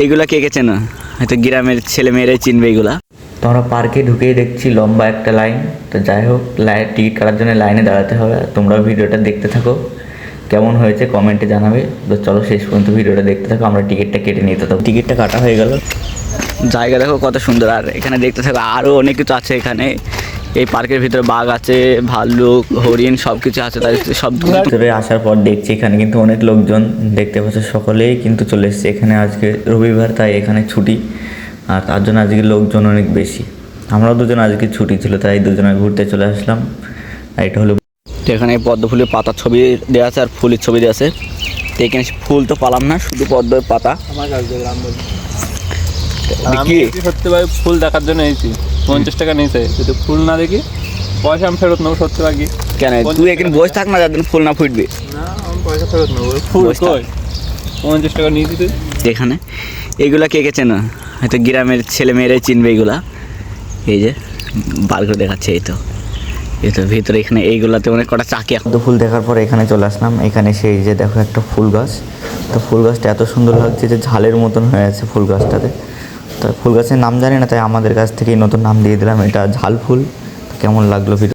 এইগুলা কে কে চেনো? হয়তো গ্রামের ছেলে মেয়েরাই চিনবে এগুলা। তো আমরা পার্কে ঢুকেই দেখছি লম্বা একটা লাইন। তো যাই হোক লাইন টিকিট কাটার জন্য লাইনে দাঁড়াতে হবে। তোমরা ভিডিওটা দেখতে থাকো। কেমন হয়েছে কমেন্টে জানাবে। তো চলো শেষ পর্যন্ত ভিডিওটা দেখতে থাকো। আমরা টিকিটটা কেটে নিতে থাকো টিকিটটা কাটা হয়ে গেল। জায়গা দেখো কত সুন্দর। আর এখানে দেখতে থাকো আরও অনেক কিছু আছে এখানে। এই পার্কের ভিতরে বাঘ আছে ভাল্লুক হরিণ সব কিছু আছে তাই সব ভিতরে আসার পর দেখছি এখানে কিন্তু অনেক লোকজন দেখতে পাচ্ছে সকলেই কিন্তু চলে এসছে। এখানে আজকে রবিবার তাই এখানে ছুটি। আর তার জন্য আজকে লোকজন অনেক বেশি। আমরাও দুজন আজকে ছুটি ছিল তাই দুজনে ঘুরতে চলে আসলাম। আর এটা হলো তো এখানে পদ্ম ফুলের পাতার ছবি দেওয়া আছে আর ফুলের ছবি দেওয়া আছে। তো এখানে ফুল তো পালাম না শুধু পদ্মের পাতা। আমার কাছ থেকে গ্রাম বলি আমি কি সত্যি ভাই ফুল দেখার জন্য এসেছি পঞ্চাশ টাকা নিয়েছে। যদি ফুল না দেখি পয়সা আমি ফেরত নেব সত্যি ভাই কেন? তুই এখানে বসে থাক না যাদের ফুল না ফুটবে। না আমি পয়সা ফেরত নেব। ফুল কই? পঞ্চাশ টাকা নিয়েছি তুই। এখানে এইগুলা কে কে চেনো? হয়তো গ্রামের ছেলে মেয়েরাই চিনবে এইগুলা এই যে বার করে দেখাচ্ছে এই তো। এই তো ভিতরে এখানে এইগুলাতে অনেক কটা চাকি পদ্ম ফুল দেখার পর এখানে চলে আসলাম। এখানে সেই যে দেখো একটা ফুল গাছ। তো ফুল গাছটা এত সুন্দর লাগছে যে ঝালের মতন হয়ে আছে ফুল গাছটাতে। তো ফুল গাছের নাম জানি না, তাই আমাদের কাছ থেকেই নতুন নাম দিয়ে দিলাম। এটা ঝাল ফুল। কেমন লাগল